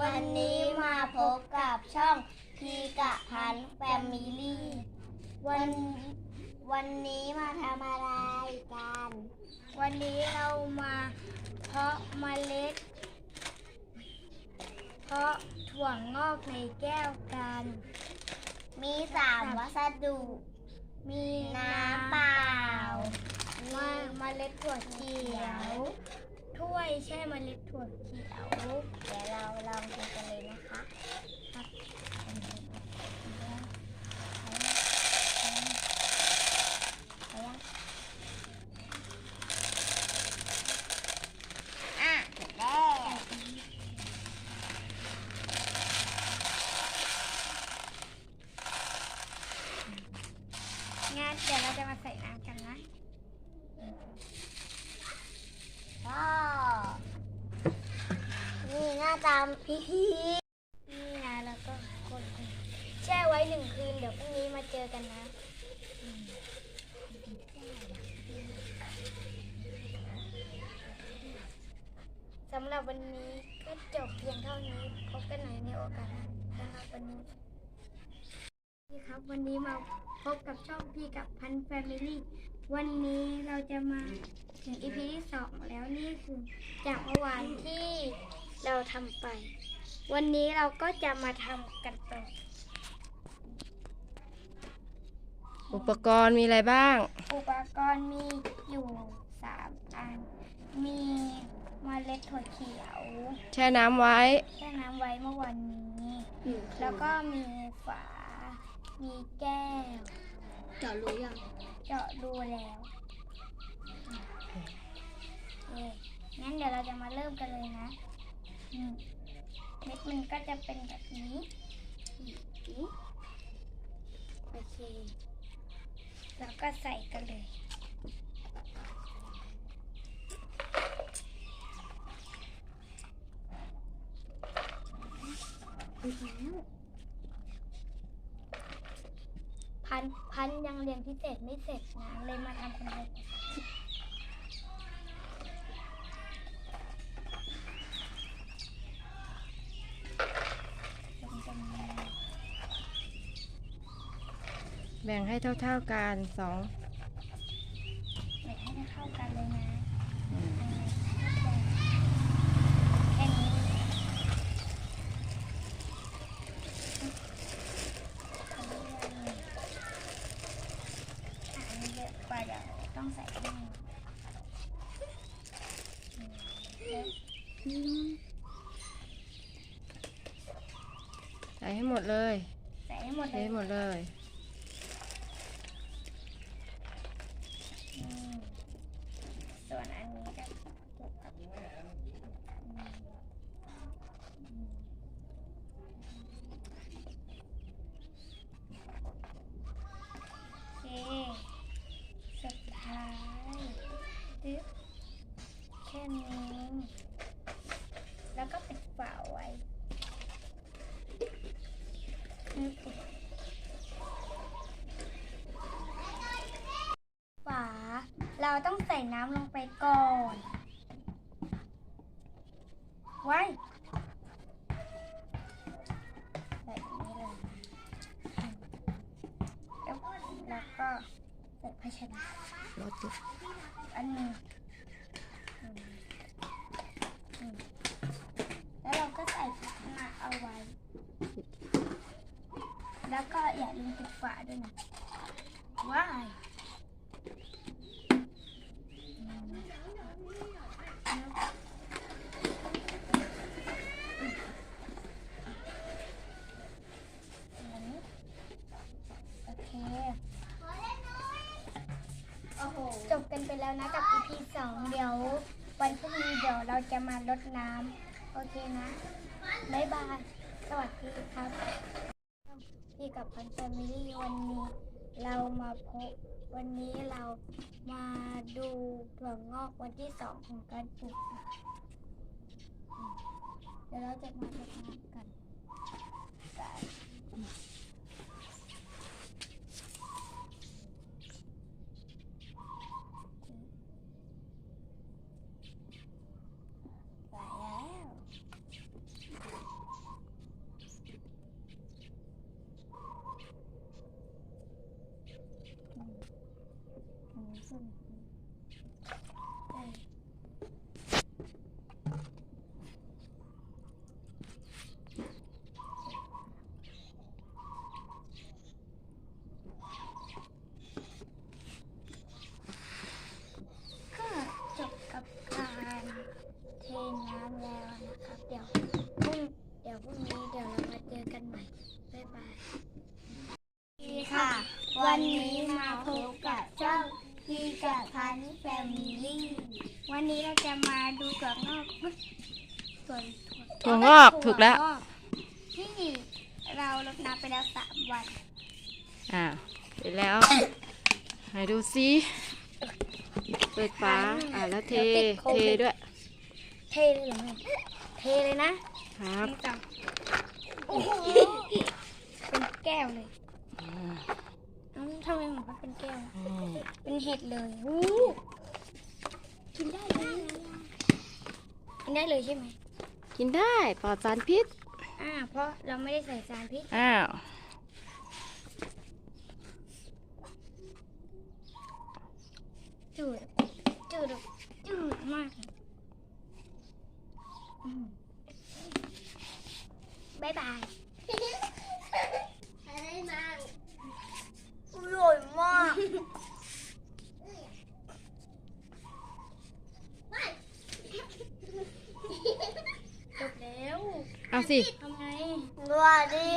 วันนี้มาพบกับช่องพีกะพันแฟมิลี่วันวันนี้มาทำอะไรกัน วันนี้เรามาเพาะเมล็ด เพาะถั่วงอกในแก้วกัน มีสามวัสดุ มีน้ำเปล่ามาเมล็ดถั่วเขียวถ้ วยแช่เมล็ดถั่วเขียว เดี๋ยวเราลองดูกันเลยนะคะอะเสร็จแล้วงั้นเดี๋ยวเราจะมาใส่น้ำกันนะก็นี่หน้า ตามพิธีนี่นะแล้วก็คนแช่ไว้หนึ่งคืน เดี๋ยวพรุ่งนี้มาเจอกันนะสำหรับวันนี้ก็จบเพียงเท่านี้ พบกันใหม่ในโอกาสหน้าสำหรับวันนี้นี่ครับ วันนี้มาพบกับช่องพี่กับพันแฟมิลี่ วันนี้เราจะมาถึง EP ที่สองแล้วนี่คือจากเมื่อวานที่ เราทำไป วันนี้เราก็จะมาทำกันต่อ อุปกรณ์มีอะไรบ้าง อุปกรณ์มีอยู่สามอัน มีเมล็ดถั่วเขียว แช่น้ำไว้ แช่น้ำไว้เมื่อวันนี้ แล้วก็มีฝา มีแก้ว เจาะรู้ยัง เจาะรูแล้วโอเคงั้นเดี๋ยวเราจะมาเริ่มกันเลยนะอืม เม็ดมันก็จะเป็นแบบนี้โอเคแล้วก็ใส่กันเลยพันพันยังเรียนพิเศษไม่เสร็จนะเลยมาทำคนเดียวลงตรงนี้ แบ่งให้เท่าๆกันสองเด็กให้ได้เข้ากันเลยนะแค่นี้อันนี้เยอะกว่าเดี๋ยวต้องใส่ข้างในอืมใส่ให้หมดเลย ใส่ให้หมดใส่เลยให้หมดเลย อืมส่วนอันนี้ก็เกี่ยวกับอืมโอเค สุดท้ายดึ๊บแค่นี้ แล้วก็ปิดฝาไว้ฝา เราต้องใส่น้ำลงไปก่อน ไว้ใส่อย่างนี้เลยแล้วก็ใส่ภาชนะรถอันนึ่งอืมอืม แล้วเราก็ใส่ภาชนะเอาไว้ แล้วก็อย่าลืมปิดฝาด้วยนะว้ายอืมอย่างนี้โอเคจบกันไปแล้วนะกับ องเดี๋ยววันพรุ่งนี้เดี๋ยวเราจะมาลดน้ำโอเคนะบ๊ายบายสวัสดีครับ พี่กับพันแฟมิลี่วันนี้เรามาพบวันนี้เรามาดูถั่วงอกวันที่สองของการปลูกเดี๋ยวเราจะมาลดน้ำกันกัน Listen. องพีกับพันแฟมิลี่วันนี้เราจะมาดูถั่วงอกเอ้ยส่วนถั่วงอกถูกแล้วถั่งอกที่เราลดน้ำไปแล้วสามวัน อ่าเสร็จแล้วไหนดูซิเปิดฝาอ่าแล้วเท เทด้วย เทเลยเหรอแม่เทเลยนะ ครับนี่จังโอ้โหเป็นแก้วเลย เป็นเห็ดเลยอู้กินได้เลยกินได้เลยใช่ไหมกินได้ปลอดสารพิษ อ่า เพราะเราไม่ได้ใส่สารพิษ อ้าว จืด จืด จืดมากอืมบ๊ายบาย สิทำไงสวัสดี